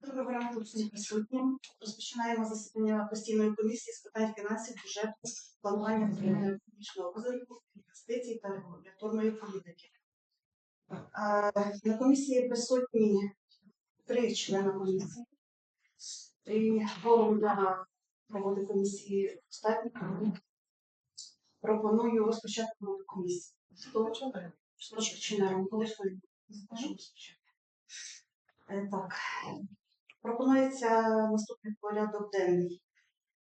Доброго ранку всім присутнім. Розпочинаємо засідання постійної комісії з питань фінансів, бюджету, планування регіонального економічного розвитку, інвестицій та регуляторної політики. На комісії присутні три члени комісії. І форум для роботи комісії достатньо. Пропоную розпочати роботу комісії. Хто Розпочинаємо. Коли ж ви розпочати. Е, Так, пропонується наступний порядок денний.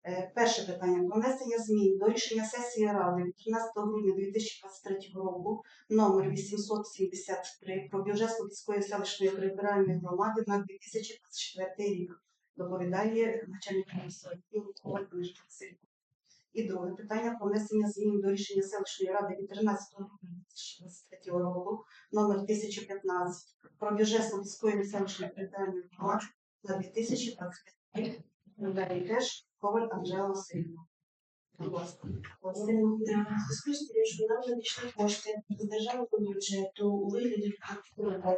Е, Перше питання про внесення змін до рішення сесії Ради від 13 грудня 2023 року номер 873 про бюджет Слобідської селищної територіальної громади на 2024 рік. Доповідає начальник комісії Книжка І друге питання про внесення змін до рішення селищної ради від 13 грудня 2023 року номер 1015 про бюджет Слобідської селищної територіальної громади на 2025 рік. Далі теж Коваль Анжела Васильівна. Будь ласка. Зв'язку що нам надійшли кошти з державного бюджету у вигляді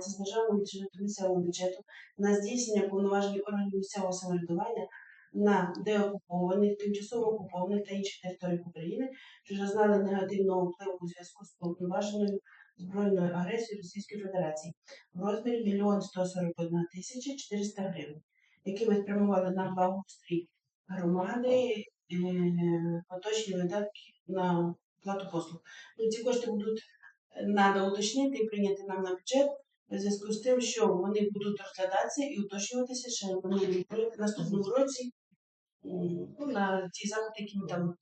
з державного бюджету місцевого бюджету на здійснення повноважень органів місцевого самоврядування на деокупованих, тимчасово окупованих та інших територіях України, що зазнали негативного впливу у зв'язку з повноваженою збройною агресією Російської Федерації в розмірі 1 141 тисяча 400 гривень, які ми спрямували на благоустрій громади е, поточні видатки на плату послуг. Ну, ці кошти будуть треба уточнити і прийняти нам на бюджет у зв'язку з тим, що вони будуть розглядатися і уточнюватися ще в минулому році- наступному році ну, на ті заходи, які ми там,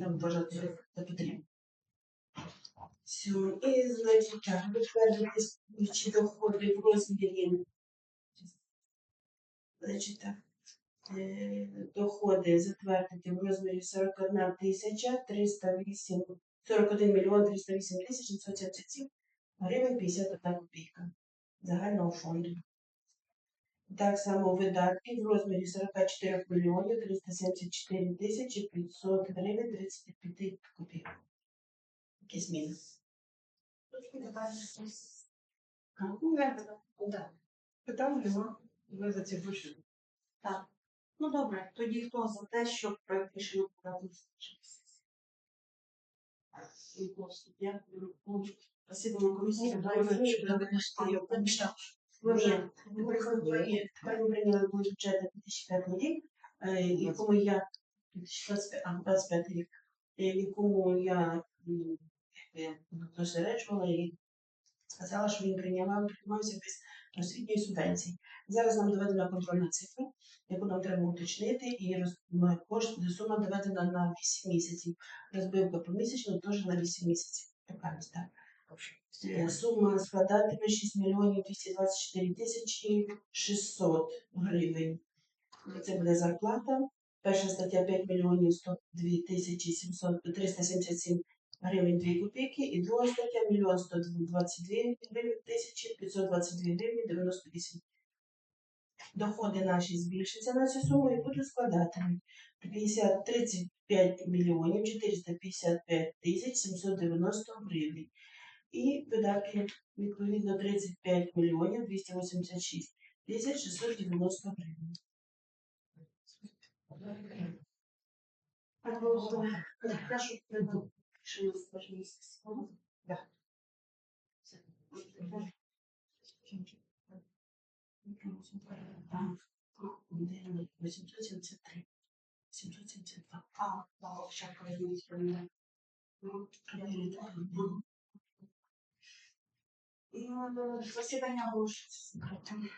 там вважати за потрібно. Все. І, значить, так, підтвердити співчі доходи в розмірі. Значить, так. Е, доходи затвердити в розмірі 41 тисяча 308, 41 мільйон 308 тисяч 777 гривень 51 копійка загального фонду. Так само видатки в розмірі 44 мільйонів 374 тисячі 500 гривень 35 копійок. Які зміни? Ну, Питань нема. Ви за ці гроші. Так. Ну добре, тоді хто за те, щоб проект рішення подати? Дякую. Засідання комісії. Ми ми прийняли бюджет на 2005 рік, е, якому я 2025 25 рік, е, якому я досереджувала і сказала, що він приймав, приймався без освітньої субвенції. Зараз нам доведена контрольна цифра, яку нам треба уточнити, і роз, кошт, сума доведена на 8 місяців. Розбивка помісячно теж на 8 місяців. Така ось так. Е, Сума складатиме 6 мільйонів 224 тисячі 600 гривень. Це буде зарплата. Перша стаття 5 мільйонів 102 тисячі 700 377 гривень 2 копійки. І друга стаття 1 мільйон 122 гривень тисячі 522 гривні 98. Доходи наші збільшаться на цю суму і будуть складати 50, 35 мільйонів 455 тисяч 790 гривень. І видатки відповідно 35 мільйонів 286 тисяч 690 гривень. Рішення з кожної сесії. Да. Так. 873. 772. А, так, ще передивись про мене. Я не знаю. Мгм. Ну, Засідання оголошується закритим.